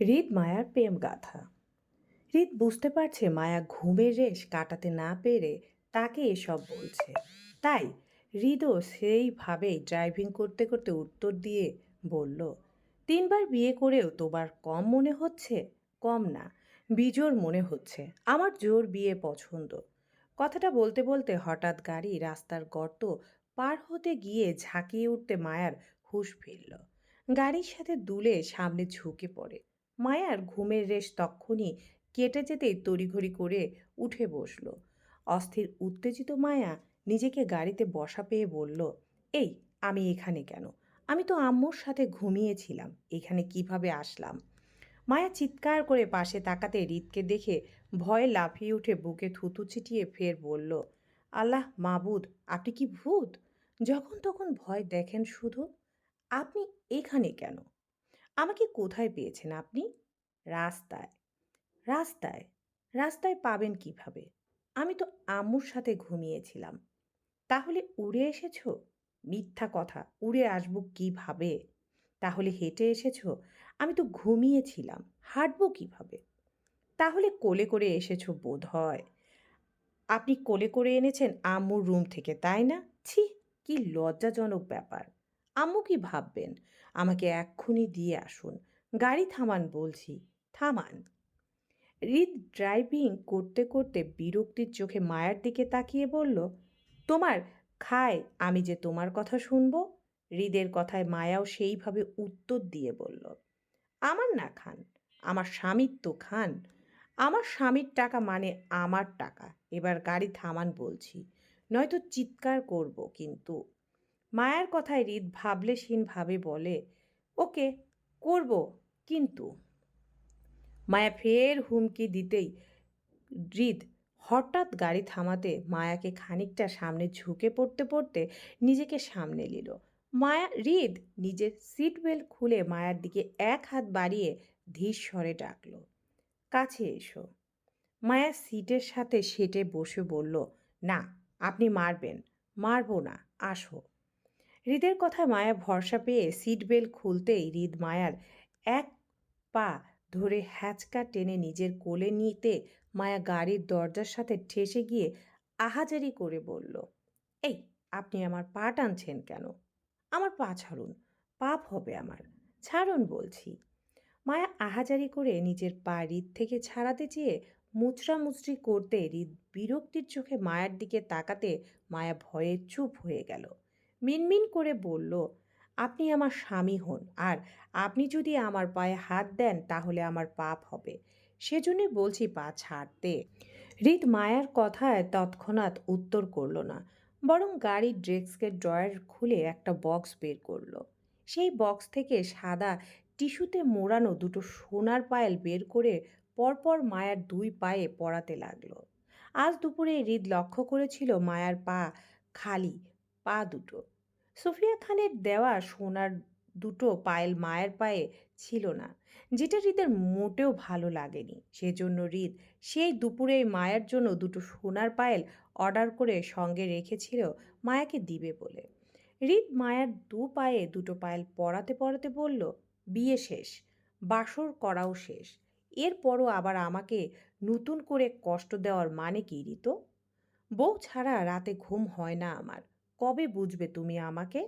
হৃদ মায়ার প্রেম গাথা। হৃদ বুঝতে পারছে মায়া ঘুমের রেশ কাটাতে না পেরে তাকে এসব বলছে। তাই হৃদও সেইভাবেই ড্রাইভিং করতে করতে উত্তর দিয়ে বলল, তিনবার বিয়ে করেও তোবার কম মনে হচ্ছে? কম না, বিজোর মনে হচ্ছে। আমার জোর বিয়ে পছন্দ। কথাটা বলতে বলতে হঠাৎ গাড়ি রাস্তার গর্ত পার হতে গিয়ে ঝাঁকিয়ে উঠতে মায়ার হুঁশ ফিরল। গাড়ির সাথে দুলে সামনে ঝুঁকে পড়ে। মায়ার ঘুমের রেশ তক্ষুনি কেটে যেতেই তড়িঘড়ি করে উঠে বসল। অস্থির, উত্তেজিত মায়া নিজেকে গাড়িতে বসা পেয়ে বলল, এই, আমি এখানে কেন? আমি তো আম্মুর সাথে ঘুমিয়েছিলাম, এখানে কীভাবে আসলাম? মায়া চিৎকার করে পাশে তাকাতে রিতকে দেখে ভয়ে লাফিয়ে উঠে বুকে থুতু ছিটিয়ে ফের বলল, আল্লাহ, মাবুদ, আপনি কি ভূত? যখন তখন ভয় দেখেন শুধু? আপনি এখানে কেন? আমাকে কোথায় পেয়েছেন আপনি? রাস্তায়। রাস্তায়? রাস্তায় পাবেন কীভাবে? আমি তো আম্মুর সাথে ঘুমিয়েছিলাম। তাহলে উড়ে এসেছ? মিথ্যা কথা, উড়ে আসব কীভাবে? তাহলে হেঁটে এসেছ? আমি তো ঘুমিয়েছিলাম, হাঁটবো কীভাবে? তাহলে কোলে করে এসেছ বোধ হয়। আপনি কোলে করে এনেছেন আম্মুর রুম থেকে, তাই না? ছি, কি লজ্জাজনক ব্যাপার। আম্মু কি ভাববেন? আমাকে এক্ষুনি দিয়ে আসুন। গাড়ি থামান বলছি, থামান। হৃদ ড্রাইভিং করতে করতে বিরক্তির চোখে মায়ার দিকে তাকিয়ে বলল, তোমার খায়, আমি যে তোমার কথা শুনব? হৃদের কথায় মায়াও সেইভাবে উত্তর দিয়ে বলল, আমার না খান, আমার স্বামীর তো খান। আমার স্বামীর টাকা মানে আমার টাকা। এবার গাড়ি থামান বলছি। নয়তো চিৎকার করব কিন্তু মায়ার কথায় হৃদ ভাবলেশীনভাবে বলে, ওকে, করব, কিন্তু। মায়া ফের হুমকি দিতেই হৃদ হঠাৎ গাড়ি থামাতে মায়াকে খানিকটা সামনে ঝুঁকে পড়তে পড়তে নিজেকে সামনে নিল। মায়া, হৃদ নিজের সিট বেল্ট খুলে মায়ার দিকে এক হাত বাড়িয়ে ধীর স্বরে ডাকলো, কাছে এসো। মায়া সিটের সাথে সেটে বসে বলল, না, আপনি মারবেন, মারবো না, আসো। হৃদের কথায় মায়া ভরসা পেয়ে সিট বেল্ট খুলতেই হৃদ মায়ার এক পা ধরে হ্যাচকা টেনে নিজের কোলে নিতে মায়া গাড়ির দরজার সাথে ঠেসে গিয়ে আহাজারি করে বলল, এই, আপনি আমার পা টানছেন কেন? আমার পা ছাড়ুন, পাপ হবে আমার, ছাড়ুন বলছি। মায়া আহাজারি করে নিজের পা হৃদ থেকে ছাড়াতে চেয়ে মুচড়া মুচড়ি করতে হৃদ বিরক্তির চোখে মায়ের দিকে তাকাতে মায়া ভয়ে চুপ হয়ে গেল। মিনমিন করে বলল, আপনি আমার স্বামী হন আর আপনি যদি আমার পায়ে হাত দেন তাহলে আমার পাপ হবে। সেজন্যই বলছি পা ছাড়তে হৃদ মায়ার কথায় তৎক্ষণাৎ উত্তর করল না, বরং গাড়ির ড্রেক্সকে ড্রয়ার খুলে একটা বক্স বের করল। সেই বক্স থেকে সাদা টিস্যুতে মোড়ানো দুটো সোনার পায়েল বের করে পরপর মায়ার দুই পায়ে পরাতে লাগল। আজ দুপুরে হৃদ লক্ষ্য করেছিল মায়ার পা খালি, পা দুটো। সুফিয়া খানের দেওয়া সোনার দুটো পায়েল মায়ের পায়ে ছিল না, যেটা হৃদের মোটেও ভালো লাগেনি। সেজন্য হৃদ সেই দুপুরে মায়ের জন্য দুটো সোনার পায়েল অর্ডার করে সঙ্গে রেখেছিল মায়াকে দিবে বলে। হৃদ মায়ার দু পায়ে দুটো পায়েল পড়াতে পড়াতে বলল, বিয়ে শেষ, বাসর করাও শেষ, এরপরও আবার আমাকে নতুন করে কষ্ট দেওয়ার মানে কি ঋত? বউ ছাড়া রাতে ঘুম হয় না আমার কবে বুঝবে তুমি আমাকে?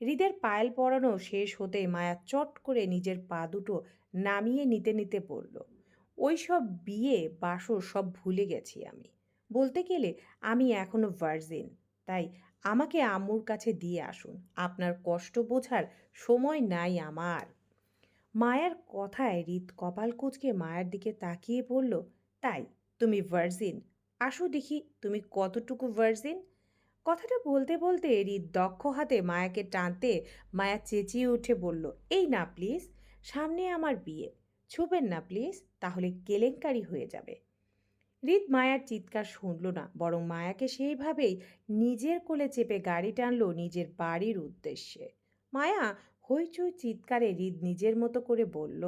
হৃদের পায়েল পরানো শেষ হতে মায়া চট করে নিজের পা দুটো নামিয়ে নিতে নিতে পড়ল। ওই সব বিয়ে, বাসর সব ভুলে গেছি আমি। বলতে গেলে আমি এখনও ভার্জিন, তাই আমাকে আম্মুর কাছে দিয়ে আসুন। আপনার কষ্ট বোঝার সময় নাই আমার। মায়ার কথায় হৃদ কপাল কুচকে মায়ের দিকে তাকিয়ে বলল তাই তুমি ভার্জিন, আসো দেখি তুমি কতটুকু ভার্জিন? কথাটা বলতে বলতে হৃদ দক্ষ হাতে মায়াকে টানতে মায়া চেঁচিয়ে উঠে বলল, এই না প্লিজ, সামনে আমার বিয়ে। ছুবেন না প্লিজ, তাহলে কেলেঙ্কারি হয়ে যাবে। হৃদ মায়ার চিৎকার শুনল না, বরং মায়াকে সেইভাবেই নিজের কোলে চেপে গাড়ি টানলো নিজের বাড়ির উদ্দেশ্যে। মায়া হইচই চিৎকারে হৃদ নিজের মতো করে বলল,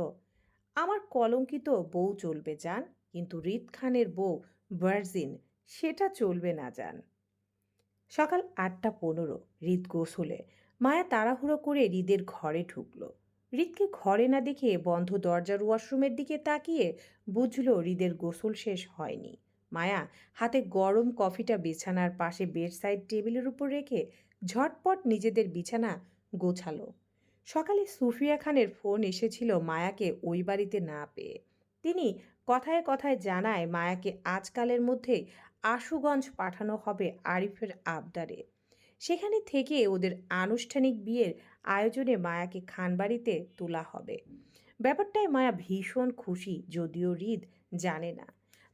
আমার কলঙ্কিত বউ চলবে যান কিন্তু হৃদ খানের বউ ভার্জিন, সেটা চলবে না যান সকাল আটটা পনেরো, হৃদ গোসলে। মায়া তাড়াহুড়ো করে হৃদের ঘরে ঢুকল। হৃদকে ঘরে না দেখে বন্ধ দরজার ওয়াশরুমের দিকে তাকিয়ে বুঝল হৃদের গোসল শেষ হয়নি। মায়া হাতে গরম কফিটা বিছানার পাশে বেডসাইড টেবিলের উপর রেখে ঝটপট নিজেদের বিছানা গোছালো। সকালে সুফিয়া খানের ফোন এসেছিল মায়াকে ওই বাড়িতে না পেয়ে। তিনি কথায় কথায় জানায় মায়াকে আজকালের মধ্যে আশুগঞ্জ পাঠানো হবে আরিফের আবদারে। সেখানে থেকে ওদের আনুষ্ঠানিক বিয়ের আয়োজনে মায়াকে খানবাড়িতে তোলা হবে। ব্যাপারটায় মায়া ভীষণ খুশি, যদিও হৃদ জানে না।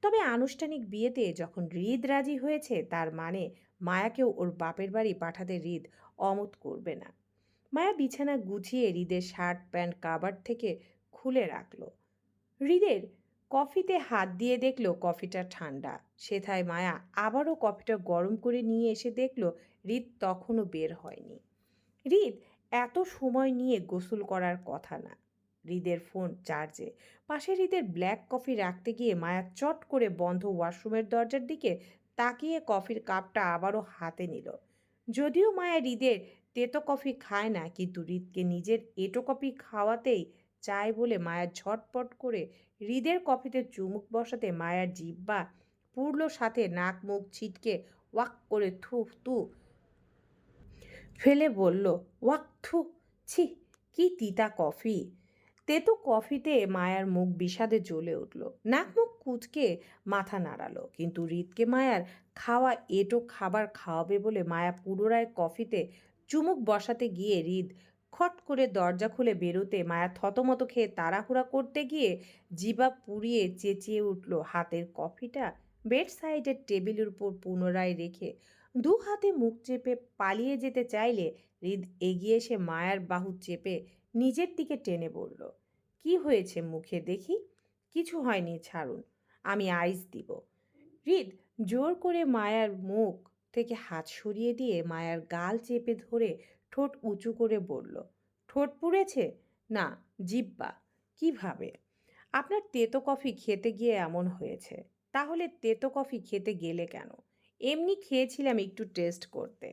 তবে আনুষ্ঠানিক বিয়েতে যখন হৃদ রাজি হয়েছে, তার মানে মায়াকেও ওর বাপের বাড়ি পাঠাতে হৃদ অমত করবে না। মায়া বিছানা গুছিয়ে হৃদের শার্ট, প্যান্ট কাবার থেকে খুলে রাখল। হৃদের কফিতে হাত দিয়ে দেখল কফিটা ঠান্ডা। সেথায় মায়া আবারও কফিটা গরম করে নিয়ে এসে দেখল হৃদ তখনও বের হয়নি। হৃদ এত সময় নিয়ে গোসল করার কথা না। হৃদের ফোন চার্জে। পাশে হৃদের ব্ল্যাক কফি রাখতে গিয়ে মায়া চট করে বন্ধ ওয়াশরুমের দরজার দিকে তাকিয়ে কফির কাপটা আবারও হাতে নিল। যদিও মায়া হৃদের তেতো কফি খায় না, কিন্তু হৃদকে নিজের এটো কফি খাওয়াতেই চায় বলে মায়া ঝটপট করে হৃদের কফিতে চুমুক বসাতে মায়ার জিব্বা পুরলো সাথে নাক মুখ ছিটকে ওয়াক করে থু তু ফেলে বলল, ওয়াক থু, ছি, কি তিতা কফি? তেতো কফিতে মায়ার মুখ বিষাদে জ্বলে উঠল। নাক মুখ কুচকে মাথা নাড়ালো, কিন্তু হৃদকে মায়ার খাওয়া এটো খাবার খাওয়াবে বলে মায়া পুনরায় কফিতে চুমুক বসাতে গিয়ে হৃদ খট করে দরজা খুলে বেরোতে মায়া থতমত খেয়ে তাড়াহুড়া করতে গিয়ে জিবা পুড়িয়ে চেঁচিয়ে উঠল। হাতের কফিটা বেড সাইডের টেবিলের উপর পুনরায় রেখে দু হাতে মুখ চেপে পালিয়ে যেতে চাইলে হৃদ এগিয়ে এসে মায়ার বাহু চেপে নিজের দিকে টেনে বলল, কি হয়েছে মুখে দেখি? কিছু হয়নি, ছাড়ুন, আমি আইস দিব। হৃদ জোর করে মায়ার মুখ থেকে হাত সরিয়ে দিয়ে মায়ার গাল চেপে ধরে ঠোঁট উঁচু করে বলল, ঠোঁট পুড়েছে? না, জিব্বা। কীভাবে আপনার তেতো কফি খেতে গিয়ে এমন হয়েছে। তাহলে তেতো কফি খেতে গেলে কেন? এমনি খেয়েছিলাম একটু টেস্ট করতে।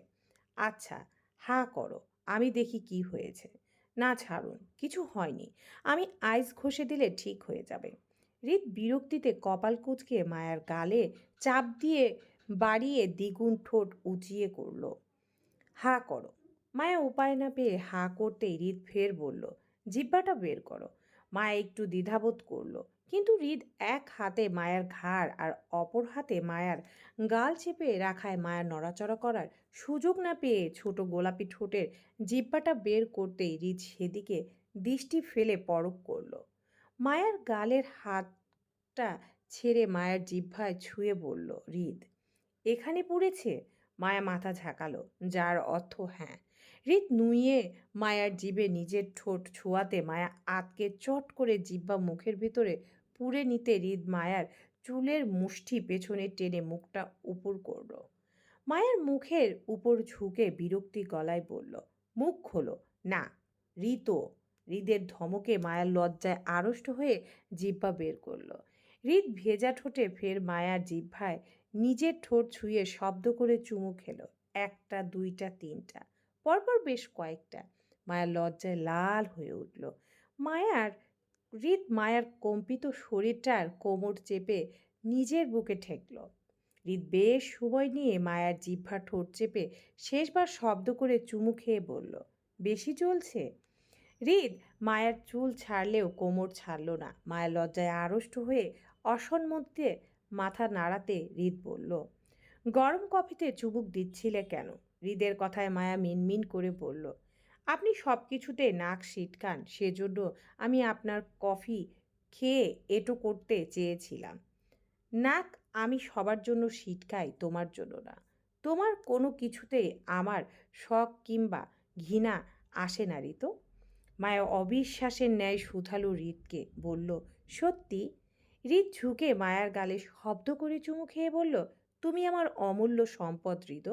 আচ্ছা হা করো, আমি দেখি কি হয়েছে। না, ছাড়ুন, কিছু হয়নি। আমি আইস ঘষে দিলে ঠিক হয়ে যাবে হৃদ বিরক্তিতে কপাল কুচকে মায়ার গালে চাপ দিয়ে বাড়িয়ে দ্বিগুণ ঠোঁট উঁচিয়ে করল, হা করো মায়া উপায় না পেয়ে হা করতেই হৃদ ফের বলল, জিব্বাটা বের করো। মায়া একটু দ্বিধাবোধ করল, কিন্তু হৃদ এক হাতে মায়ার ঘাড় আর অপর হাতে মায়ার গাল চেপে রাখায় মায়ার নড়াচড়া করার সুযোগ না পেয়ে ছোট গোলাপি ঠোঁটের জিব্বাটা বের করতেই হৃদ সেদিকে দৃষ্টি ফেলে পরক করল। মায়ার গালের হাতটা ছেড়ে মায়ের জিহ্বায় ছুঁয়ে বলল, হৃদ, এখানে পড়েছে? মায়া মাথা ঝাঁকালো, যার অর্থ হ্যাঁ হৃদ নুইয়ে মায়ার জিভে নিজের ঠোঁট ছোঁয়াতে মায়া আতকে চট করে জিব্বা মুখের ভিতরে পুড়ে নিতে হৃদ মায়ার চুলের মুষ্টি পেছনে টেনে মুখটা উপর করল। মায়ের মুখের উপর ঝুঁকে বিরক্তি গলায় বলল, মুখ খোলো। না ঋতো হৃদের ধমকে মায়ার লজ্জায় আড়ষ্ট হয়ে জিব্বা বের করল। হৃদ ভেজা ঠোঁটে ফের মায়ার জিহ্বায় নিজের ঠোঁট ছুঁয়ে শব্দ করে চুমু খেলো, একটা, দুইটা, তিনটা। পরপর বেশ কয়েকটা। মায়ার লজ্জায় লাল হয়ে উঠল। মায়ার, হৃদ মায়ার কম্পিত শরীরটার কোমর চেপে নিজের বুকে ঠেকল। হৃদ বেশ সময় নিয়ে মায়ার জিহ্বা ঠোঁট চেপে শেষবার শব্দ করে চুমু খেয়ে বলল, বেশি চলছে? হৃদ, মায়ার চুল ছাড়লেও কোমর ছাড়ল না। মায়ের লজ্জায় আড়ষ্ট হয়ে অসম্মতিতে মাথা নাড়াতে হৃদ বলল, গরম কফিতে চুবুক দিচ্ছিলে কেন? হৃদের কথায় মায়া মিনমিন করে বলল, আপনি সব কিছুতে নাক সিটকান, সেজন্য আমি আপনার কফি খেয়ে এটো করতে চেয়েছিলাম। নাক আমি সবার জন্য সিটকাই, তোমার জন্য না। তোমার কোনো কিছুতেই আমার শখ কিংবা ঘৃণা আসে না, ঋতো। মায়া অবিশ্বাসের ন্যায় শুধালো হৃদকে, বলল, সত্যি? হৃদ ঝুঁকে মায়ার গালে শব্দ করে চুমু খেয়ে বলল তুমি আমার অমূল্য সম্পদ হৃদ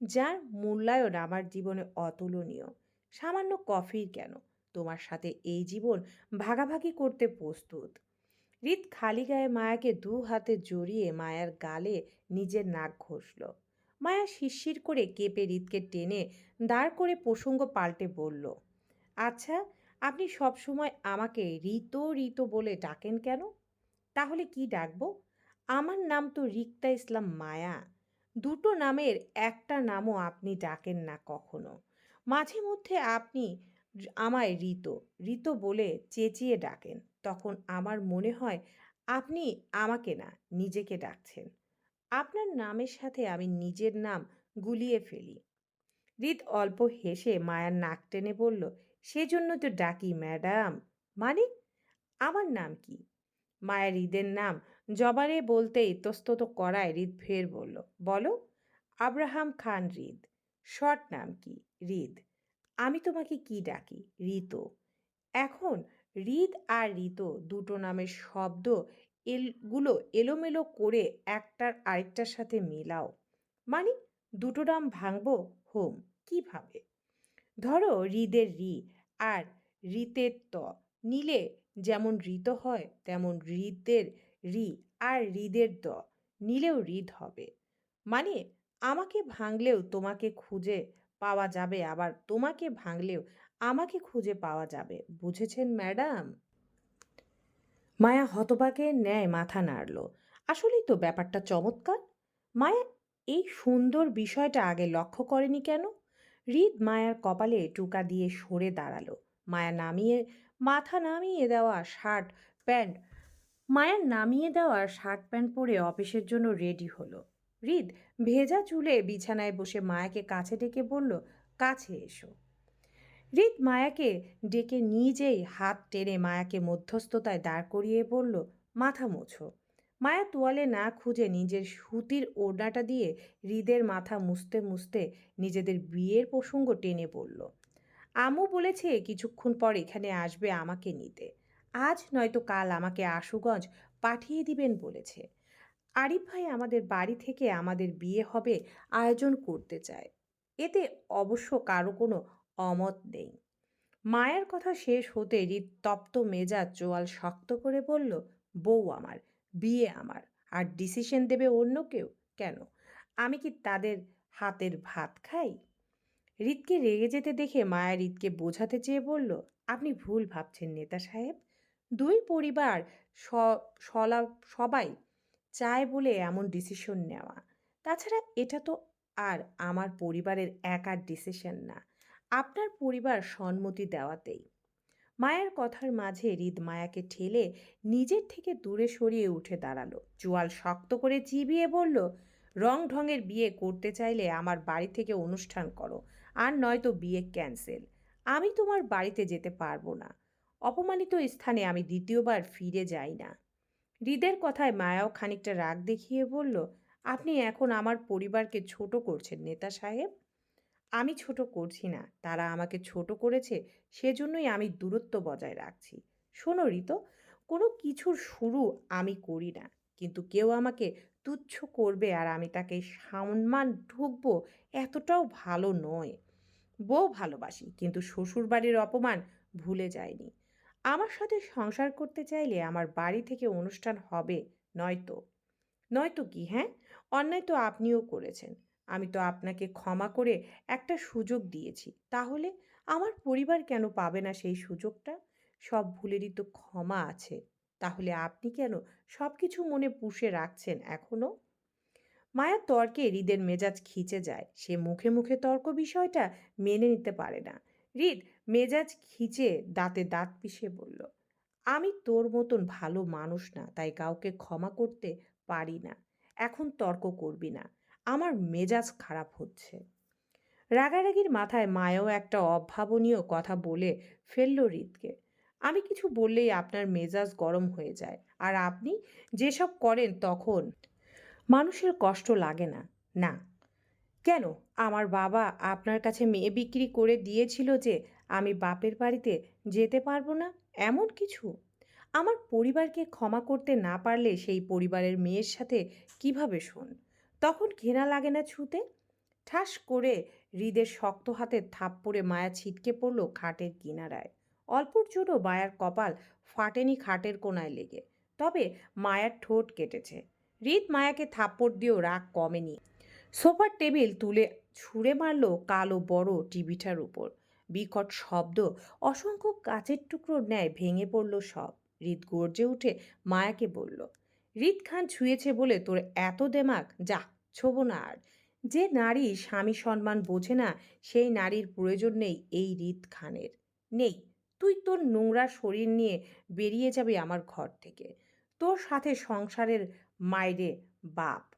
যার মূল্যায়ন আমার জীবনে অতুলনীয়। সামান্য কফির কেন? তোমার সাথে এই জীবন ভাগাভাগি করতে প্রস্তুত। হৃদ খালি গায়ে মায়াকে দু হাতে জড়িয়ে মায়ার গালে নিজের নাক ঘষল। মায়া শিরশির করে কেঁপে হৃদকে টেনে দাঁড় করে প্রসঙ্গ পাল্টে বলল আচ্ছা আপনি সবসময় আমাকে রিতো রিতো বলে ডাকেন কেন? তাহলে কি ডাকবো? আমার নাম তো রিক্তা ইসলাম মায়া। দুটো নামের একটা নামও আপনি ডাকেন না কখনো। মাঝে মধ্যে আপনি আমায় রিতো রিতো বলে চেঁচিয়ে ডাকেন। তখন আমার মনে হয় আপনি আমাকে না, নিজেকে ডাকছেন। আপনার নামের সাথে আমি নিজের নাম গুলিয়ে ফেলি। হৃদ অল্প হেসে মায়ার নাক টেনে বলল, সেজন্য তো ডাকি, ম্যাডাম। মানে? আমার নাম কি? মায়া হৃদের নাম জবানে বলতে ইতস্তত করায় হৃদ ফের বলল, বলো, আব্রাহাম খান হৃদ, শর্ট নাম কি? হৃদ, আমি তোমাকে কি ডাকি? ঋতো, এখন হৃদ আর ঋতো দুটো নামের শব্দ এলগুলো এলোমেলো করে একটার আরেকটার সাথে মেলাও মানে দুটো নাম ভাঙবো, হোম কীভাবে ধরো হৃদের রি আর ঋতের ত, নিলে যেমন ঋত হয়, তেমন হৃদের রি আর হৃদের দ। নিলেও হৃদ হবে। মানে আমাকে ভাঙলেও তোমাকে খুঁজে পাওয়া যাবে, আবার তোমাকে ভাঙলেও আমাকে খুঁজে পাওয়া যাবে। বুঝেছেন ম্যাডাম? মায়া হতবাকের ন্যায় মাথা নাড়ল। আসলেই তো ব্যাপারটা চমৎকার। মায়া এই সুন্দর বিষয়টা আগে লক্ষ্য করেনি কেন? হৃদ মায়ার কপালে টুকা দিয়ে সরে দাঁড়াল। মায়া নামিয়ে, মাথা নামিয়ে দেওয়া শার্ট, প্যান্ট মায়ার নামিয়ে দেওয়ার শার্ট প্যান্ট পরে অফিসের জন্য রেডি হলো। হৃদ ভেজা চুলে বিছানায় বসে মায়াকে কাছে ডেকে বলল, কাছে এসো। হৃদ মায়াকে ডেকে নিজেই হাত টেনে মায়াকে মধ্যস্থতায় দাঁড় করিয়ে বলল, মাথা মোছো। মায়া তোয়ালে না খুঁজে নিজের সুতির ওড়নাটা দিয়ে হৃদের মাথা মুছতে মুছতে নিজেদের বিয়ের প্রসঙ্গ টেনে পড়ল আমু বলেছে কিছুক্ষণ পর এখানে আসবে আমাকে নিতে। আজ নয়তো কাল আমাকে আশুগঞ্জ পাঠিয়ে দিবেন বলেছে। আরিফ ভাই আমাদের বাড়ি থেকে আমাদের বিয়ে হবে আয়োজন করতে চায়। এতে অবশ্য কারও কোনো অমত নেই। মায়ের কথা শেষ হতে তপ্ত মেজাজ চোয়াল শক্ত করে বলল, বউ আমার, বিয়ে আমার, আর ডিসিশন দেবে অন্য কেউ? কেন? আমি কি তাদের হাতের ভাত খাই? হৃদকে রেগে যেতে দেখে মায়া হৃদকে বোঝাতে চেয়ে বলল, আপনি ভুল ভাবছেন নেতা সাহেব। দুই পরিবার সলা, সবাই চায় বলে এমন ডিসিশন নেওয়া। তাছাড়া এটা তো আর আমার পরিবারের একার ডিসিশন না। আপনার পরিবার সম্মতি দেওয়াতেই। মায়ের কথার মাঝে হৃদ মায়াকে ঠেলে নিজের থেকে দূরে সরিয়ে উঠে দাঁড়াল। জোয়াল শক্ত করে চিবিয়ে বলল, রং ঢঙের বিয়ে করতে চাইলে আমার বাড়ি থেকে অনুষ্ঠান করো, আর নয়তো বিয়ে ক্যান্সেল আমি তোমার বাড়িতে যেতে পারব না। অপমানিত স্থানে আমি দ্বিতীয়বার ফিরে যাই না। হৃদের কথায় মায়াও খানিকটা রাগ দেখিয়ে বলল, আপনি এখন আমার পরিবারকে ছোট করছেন নেতা সাহেব। আমি ছোট করছি না, তারা আমাকে ছোট করেছে, সেজন্যই আমি দূরত্ব বজায় রাখছি। শোনো ঋতো, কোনো কিছুর শুরু আমি করি না, কিন্তু কেউ আমাকে তুচ্ছ করবে আর আমি তাকে সম্মান ঢুকবো এতটাও ভালো নয়। বউ ভালোবাসি, কিন্তু শ্বশুরবাড়ির অপমান ভুলে যায়নি আমার সাথে সংসার করতে চাইলে আমার বাড়ি থেকে অনুষ্ঠান হবে, নয়তো। নয়তো কি হ্যাঁ? অন্যায় তো আপনিও করেছেন। আমি তো আপনাকে ক্ষমা করে একটা সুযোগ দিয়েছি। তাহলে আমার পরিবার কেন পাবে না সেই সুযোগটা? সব ভুলেরই তো ক্ষমা আছে। তাহলে আপনি কেন সব কিছু মনে পুষে রাখছেন এখনও? মায়ার তর্কে হৃদের মেজাজ খিচে যায়। সে মুখে মুখে তর্ক বিষয়টা মেনে নিতে পারে না। হৃদ মেজাজ খিচে দাঁতে দাঁত পিষে বলল, আমি তোর মতন ভালো মানুষ না, তাই কাউকে ক্ষমা করতে পারি না। এখন তর্ক করবি না। আমার মেজাজ খারাপ হচ্ছে রাগারাগির মাথায় মায়াও একটা অভাবনীয় কথা বলে ফেলল হৃদকে। আমি কিছু বললেই আপনার মেজাজ গরম হয়ে যায়, আর আপনি যেসব করেন তখন মানুষের কষ্ট লাগে না। না। কেন? আমার বাবা আপনার কাছে মেয়ে বিক্রি করে দিয়েছিল যে আমি বাপের বাড়িতে যেতে পারব না এমন কিছু? আমার পরিবারকে ক্ষমা করতে না পারলে সেই পরিবারের মেয়ের সাথে কীভাবে শোন? তখন ঘেনা লাগে না ছুতে? ঠাস করে হৃদের শক্ত হাতে থাপ্পড়ে মায়া ছিটকে পড়ল খাটের কিনারায়। অল্পর জন্য মায়ার কপাল ফাটেনি খাটের কোনায় লেগে। তবে মায়ার ঠোঁট কেটেছে। হৃদ মায়াকে থাপ্পড় দিয়েও রাগ কমেনি। সোফার টেবিল তুলে ছুঁড়ে মারল কালো বড় টিভিটার উপর। বিকট শব্দ, অসংখ্য কাচের টুকরোর ন্যায় ভেঙে পড়ল সব। হৃদ গর্জে উঠে মায়াকে বলল, হৃদ খান ছুঁয়েছে বলে তোর এত দেমাক, যা, ছোবো না আর। যে নারী স্বামী সম্মান বোঝে না, সেই নারীর প্রয়োজন নেই এই হৃদ খানের। নেই, তুই তোর নোংরা শরীর নিয়ে বেরিয়ে যাবে আমার ঘর থেকে। তোর সাথে সংসারের মায়েরে বাপ।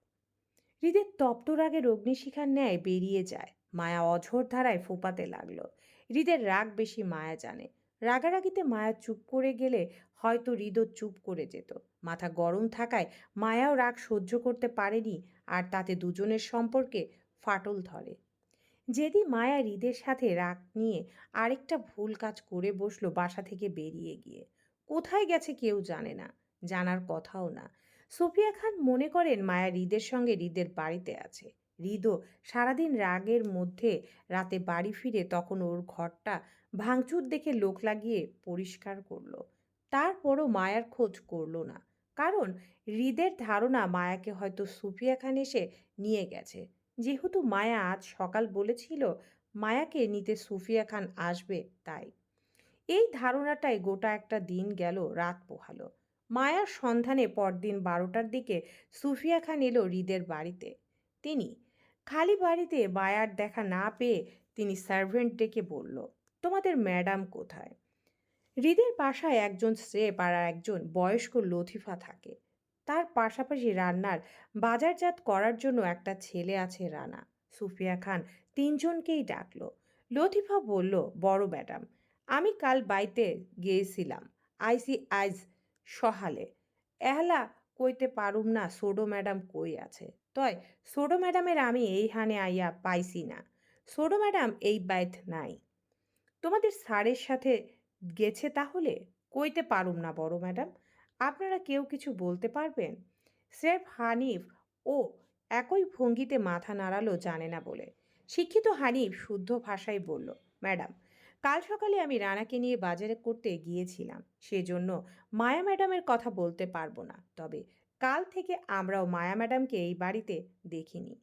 হৃদের তপ্ত রাগের অগ্নিশিখার ন্যায় বেরিয়ে যায়। মায়া অঝোর ধারায় ফোপাতে লাগল। হৃদের রাগ বেশি মায়া জানে। রাগারাগিতে মায়া চুপ করে গেলে হয়তো হৃদও চুপ করে যেত। মাথা গরম থাকায় মায়াও রাগ সহ্য করতে পারেনি আর তাতে দুজনের সম্পর্কে ফাটল ধরে। যেদি মায়া হৃদের সাথে রাগ নিয়ে আরেকটা ভুল কাজ করে বসল বাসা থেকে বেরিয়ে গিয়ে। কোথায় গেছে কেউ জানে না, জানার কথাও না। সোফিয়া খান মনে করেন মায়া হৃদের সঙ্গে হৃদের বাড়িতে আছে। হৃদও সারাদিন রাগের মধ্যে রাতে বাড়ি ফিরে তখন ওর ঘরটা ভাঙচুর দেখে লোক লাগিয়ে পরিষ্কার করল। তারপরও মায়ার খোঁজ করল না। কারণ হৃদের ধারণা মায়াকে হয়তো সুফিয়া খান এসে নিয়ে গেছে। যেহেতু মায়া আজ সকাল বলেছিল, মায়াকে নিতে সুফিয়া খান আসবে তাই। এই ধারণাটাই গোটা একটা দিন গেল, রাত পোহালো। মায়ার সন্ধানে পরদিন বারোটার দিকে সুফিয়া খান এলো হৃদের বাড়িতে। তিনি খালি বাড়িতে মায়ার দেখা না পেয়ে তিনি সার্ভেন্ট ডেকে বলল, তোমাদের ম্যাডাম কোথায়? হৃদের বাসায় একজন স্রেপ আর একজন বয়স্ক লথিফা থাকে। তার পাশাপাশি রান্নার বাজারজাত করার জন্য একটা ছেলে আছে রানা। সুফিয়া খান তিনজনকেই ডাকল। লথিফা বলল, বড় ম্যাডাম আমি কাল বাইতে গিয়েছিলাম আইসি আইজ সহালে। এহলা কইতে পারুম না, সোডো ম্যাডাম কই আছে? তয় সোডো ম্যাডামের আমি এই হানে আইয়া পাইছি না। সোডো ম্যাডাম এই বাইত নাই। তোমাদের স্যারের সাথে গেছে তাহলে? কইতে পারুম না বড় ম্যাডাম। আপনারা কেউ কিছু বলতে পারবেন? স্রেফ হানিফ ও একই ভঙ্গিতে মাথা নাড়ালো জানে না বলে। শিক্ষিত হানিফ শুদ্ধ ভাষায় বলল, ম্যাডাম, কাল সকালে আমি রানাকে নিয়ে বাজারে করতে গিয়েছিলাম। সেজন্য মায়া ম্যাডামের কথা বলতে পারব না। তবে কাল থেকে আমরাও মায়া ম্যাডামকে এই বাড়িতে দেখিনি।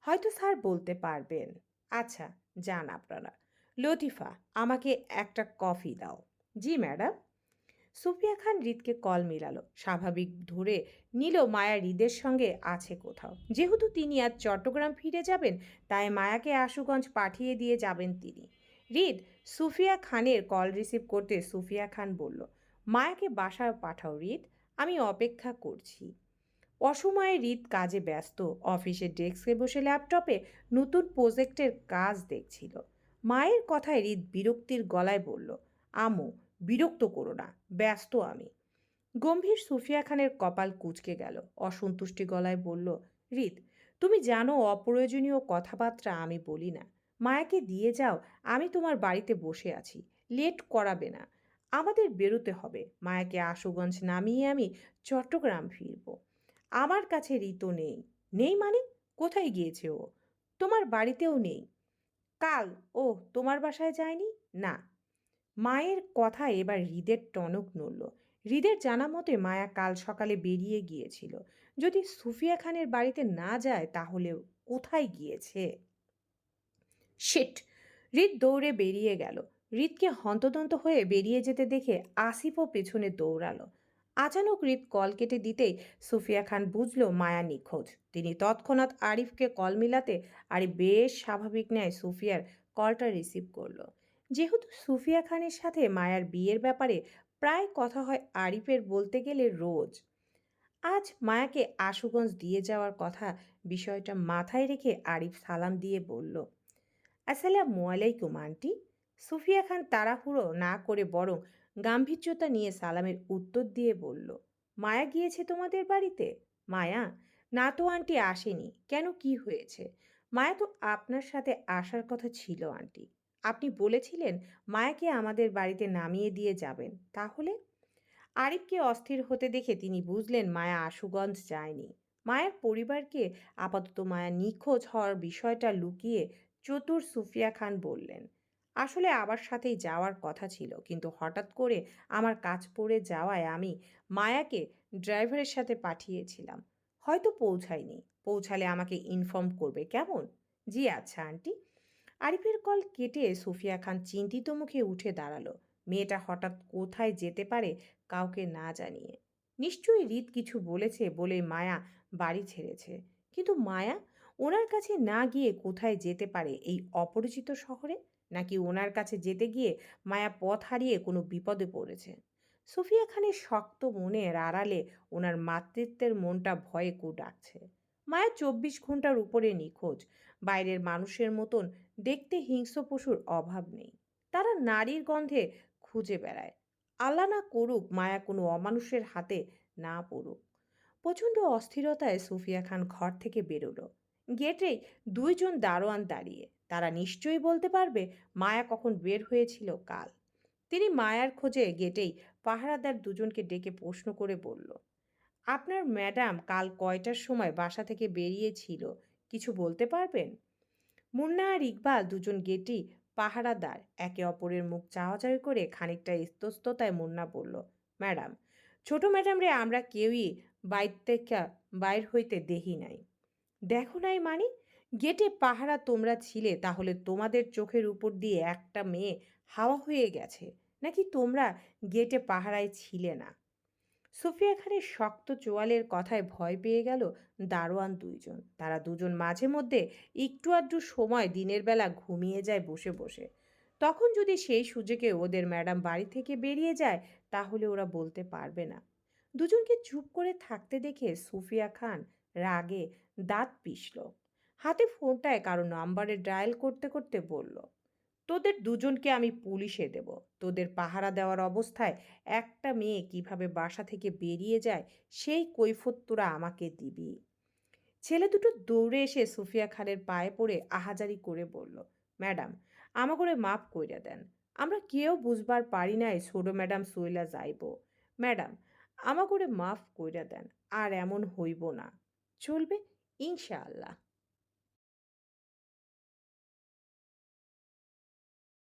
হয়তো স্যার বলতে পারবেন। আচ্ছা যান আপনারা। লতিফা, আমাকে একটা কফি দাও। জি ম্যাডাম। সুফিয়া খান হৃদকে কল মিলালো। স্বাভাবিক ধরে নিল মায়া হৃদের সঙ্গে আছে কোথাও। যেহেতু তিনি আজ চট্টগ্রাম ফিরে যাবেন, তাই মায়াকে আশুগঞ্জ পাঠিয়ে দিয়ে যাবেন তিনি। হৃদ, সুফিয়া খানের কল রিসিভ করতে সুফিয়া খান বলল, মায়াকে বাসায় পাঠাও হৃদ। আমি অপেক্ষা করছি। অসময়ে হৃদ কাজে ব্যস্ত। অফিসের ডেস্কে বসে ল্যাপটপে নতুন প্রজেক্টের কাজ দেখছিল। মায়ের কথায় হৃদ বিরক্তির গলায় বলল আমো বিরক্ত করো না, ব্যস্ত আমি। গম্ভীর সুফিয়া খানের কপাল কুচকে গেল। অসন্তুষ্টি গলায় বলল হৃদ তুমি জানো অপ্রয়োজনীয় কথাবার্তা আমি বলি না। মায়াকে দিয়ে যাও, আমি তোমার বাড়িতে বসে আছি। লেট করাবে না। আমাদের বেরোতে হবে। মায়াকে আশুগঞ্জ নামিয়ে আমি চট্টগ্রাম ফিরব। আমার কাছে ঋতু নেই। নেই মানে? কোথায় গিয়েছে ও? তোমার বাড়িতেও নেই। কাল? ও তোমার বাসায় যায়নি? না। মায়ের কথা এবার হৃদের টনক নড়ল। হৃদের জানা মতে মায়া কাল সকালে বেরিয়ে গিয়েছিল। যদি সুফিয়া খানের বাড়িতে না যায় তাহলে কোথায় গিয়েছে? শিট! হৃদ দৌড়ে বেরিয়ে গেল। হৃদকে হন্তদন্ত হয়ে বেরিয়ে যেতে দেখে আসিফও পেছনে দৌড়ালো। আচানক হৃদ কল কেটে দিতেই সুফিয়া খান বুঝল মায়া নিখোঁজ। তিনি তৎক্ষণাৎ আরিফকে কল মিলাতে আরিফ বেশ স্বাভাবিক ন্যায় সুফিয়ার কলটা রিসিভ করল। যেহেতু সুফিয়া খানের সাথে মায়ার বিয়ের ব্যাপারে প্রায় কথা হয় আরিফের বলতে গেলে রোজ। আজ মায়াকে আশুগঞ্জ দিয়ে যাওয়ার কথা বিষয়টা মাথায় রেখে আরিফ সালাম দিয়ে বলল, আসসালামু আলাইকুম, আন্টি। সুফিয়া খান তাড়াহুড়ো না করে বরং গাম্ভীর্যতা নিয়ে সালামের উত্তর দিয়ে বলল, মায়া গিয়েছে তোমাদের বাড়িতে? মায়া? না তো, আন্টি, আসেনি। কেন কি হয়েছে? মায়া তো আপনার সাথে আসার কথা ছিল, আন্টি। আপনি বলেছিলেন মায়াকে আমাদের বাড়িতে নামিয়ে দিয়ে যাবেন। তাহলে? আরিফকে অস্থির হতে দেখে তিনি বুঝলেন মায়া আশুগঞ্জ যায়নি। মায়ের পরিবারকে আপাতত মায়া নিখোঁজ হওয়ার বিষয়টা লুকিয়ে চতুর সুফিয়া খান বললেন আসলে আবার সাথেই যাওয়ার কথা ছিল। কিন্তু হঠাৎ করে আমার কাজ পড়ে যাওয়ায় আমি মায়াকে ড্রাইভারের সাথে পাঠিয়েছিলাম। হয়তো পৌঁছায়নি। পৌঁছালে আমাকে ইনফর্ম করবে। কেমন? জি আচ্ছা আন্টি। আরিফের কল কেটে সুফিয়া খান চিন্তিত মুখে উঠে দাঁড়াল। মেয়েটা হঠাৎ কোথায় যেতে পারে কাউকে না জানিয়ে। নিশ্চয়ই রীত কিছু বলেছে বলে মায়া বাড়ি ছেড়েছে। কিন্তু মায়া, ওনার কাছে না গিয়ে কোথায় যেতে পারে এই অপরিচিত শহরে? নাকি ওনার কাছে যেতে গিয়ে মায়া পথ হারিয়ে কোনো বিপদে পড়েছে? সুফিয়া খানের শক্ত মনের আড়ালে ওনার মাতৃত্বের মনটা ভয়ে কু ডাকছে। মায়া চব্বিশ ঘণ্টার উপরে নিখোঁজ। বাইরের মানুষের মতন দেখতে হিংস্র পশুর অভাব নেই। তারা নারীর গন্ধে খুঁজে বেড়ায়। আল্লাহ না করুক মায়া কোনো অমানুষের হাতে না পড়ুক। প্রচণ্ড অস্থিরতায় সুফিয়া খান ঘর থেকে বেরোলো। গেটেই দুইজন দারোয়ান দাঁড়িয়ে। তারা নিশ্চয়ই বলতে পারবে মায়া কখন বের হয়েছিল কাল। তিনি মায়ার খোঁজে গেটেই পাহারাদার দুজনকে ডেকে প্রশ্ন করে বলল, আপনার ম্যাডাম কাল কয়টার সময় বাসা থেকে বেরিয়েছিল, কিছু বলতে পারবেন? মুন্না আর ইকবাল দুজন গেটই পাহারাদার একে অপরের মুখ চাওয়াচাওয়ি করে খানিকটা ইস্তস্ততায় মুন্না বলল, ম্যাডাম, ছোট ম্যাডাম রে, আমরা কেউই বাইর থেকে, বাইর হইতে দেহি নাই। দেখো নাই মানে গেটে পাহারা তোমরা ছিলে, তাহলে তোমাদের চোখের উপর দিয়ে একটা মেয়ে হাওয়া হয়ে গেছে। নাকি তোমরা গেটে পাহারায় ছিলে না? সুফিয়া খানের শক্ত চোয়ালের কথায় ভয় পেয়ে গেল দারোয়ান দুইজন। তারা দুজন মাঝে মধ্যে একটু আধটু সময় দিনের বেলা ঘুমিয়ে যায় বসে বসে। তখন যদি সেই সুযোগে ওদের ম্যাডাম বাড়ি থেকে বেরিয়ে যায়, তাহলে ওরা বলতে পারবে না। দুজনকে চুপ করে থাকতে দেখে সুফিয়া খান রাগে দাঁত পিষল। হাতে ফোনটায় কারও নাম্বারে ডায়াল করতে করতে বলল, তোদের দুজনকে আমি পুলিশে দেব। তোদের পাহারা দেওয়ার অবস্থায় একটা মেয়ে কীভাবে বাসা থেকে বেরিয়ে যায়, সেই কৈফত তোরা আমাকে দিবি। ছেলে দুটো দৌড়ে এসে সুফিয়া খানের পায়ে পড়ে আহাজারি করে বলল, ম্যাডাম আমা করে মাফ কইরা দেন। আমরা কেউ বুঝবার পারি নাই ছোট ম্যাডাম সইলা যাইব। ম্যাডাম আমা করে মাফ কইরা দেন, আর এমন হইব না। চলবে ইনশাআল্লাহ।